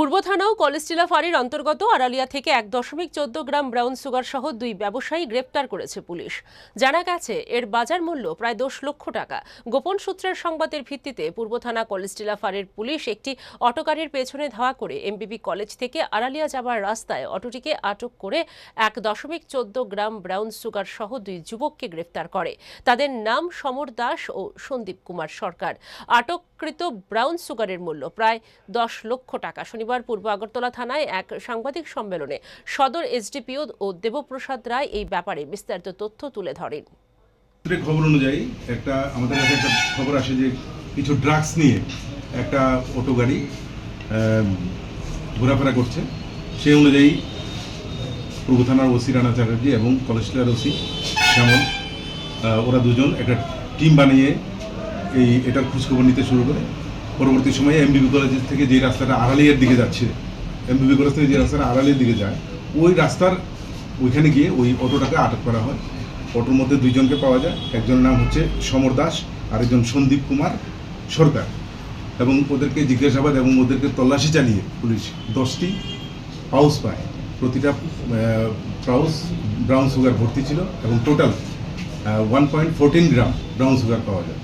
পূর্ব থানা ও কলেস্টিলা ফাঁড়ির অন্তর্গত আড়ালিয়া থেকে এক দশমিক চোদ্দ গ্রাম ব্রাউন সুগার সহ দুই ব্যবসায়ী গ্রেপ্তার করেছে পুলিশ। জানা গেছে, এর বাজার মূল্য প্রায় দশ লক্ষ টাকা। গোপন সূত্রের সংবাদের ভিত্তিতে পূর্ব থানা কলেস্টিলা ফাঁড়ির পুলিশ একটি অটোগাড়ির পেছনে ধাওয়া করে এমবিবি কলেজ থেকে আড়ালিয়া যাবার রাস্তায় অটোটিকে আটক করে এক দশমিক চোদ্দ গ্রাম ব্রাউন সুগার সহ দুই যুবককে গ্রেপ্তার করে। তাদের নাম সমর দাস ও সন্দীপ কুমার সরকার। আটককৃত ব্রাউন সুগারের মূল্য প্রায় দশ লক্ষ টাকা। শনিবার পূর্ব আগরতলা থানায় এক সাংবাদিক সম্মেলনে সদর এসডিপিও ও দেবপ্রসাদ রায় এই ব্যাপারে বিস্তারিত তথ্য তুলে ধরেন। খবর অনুযায়ী একটা, আমাদের কাছে একটা খবর আসে যে কিছু ড্রাগস নিয়ে একটা অটো গাড়ি ঘোরাফেরা করছে। সেই অনুযায়ী পূর্ব থানার ওসি রানা চ্যাটার্জি এবং কলেজটার ওসি শ্যামল ওরা দুজন একটা টিম বানিয়ে এই, এটার খোঁজখবর নিতে শুরু করে। পরবর্তী সময়ে এমবিবি কলেজ থেকে যে রাস্তাটা আড়ালিয়ার দিকে যাচ্ছে এমবিবি কলেজ থেকে যে রাস্তাটা আড়ালিয়ার দিকে যায়, ওই রাস্তার ওইখানে গিয়ে ওই অটোটাকে আটক করা হয়। অটোর মধ্যে দুইজনকে পাওয়া যায়। একজনের নাম হচ্ছে সমর দাস, আরেকজন সন্দীপ কুমার সরকার। এবং ওদেরকে জিজ্ঞাসাবাদ এবং ওদেরকে তল্লাশি চালিয়ে পুলিশ দশটি পাউস পায়। প্রতিটা পাউস ব্রাউন সুগার ভর্তি ছিল এবং total one point fourteen gram brown sugar পাওয়া যায়।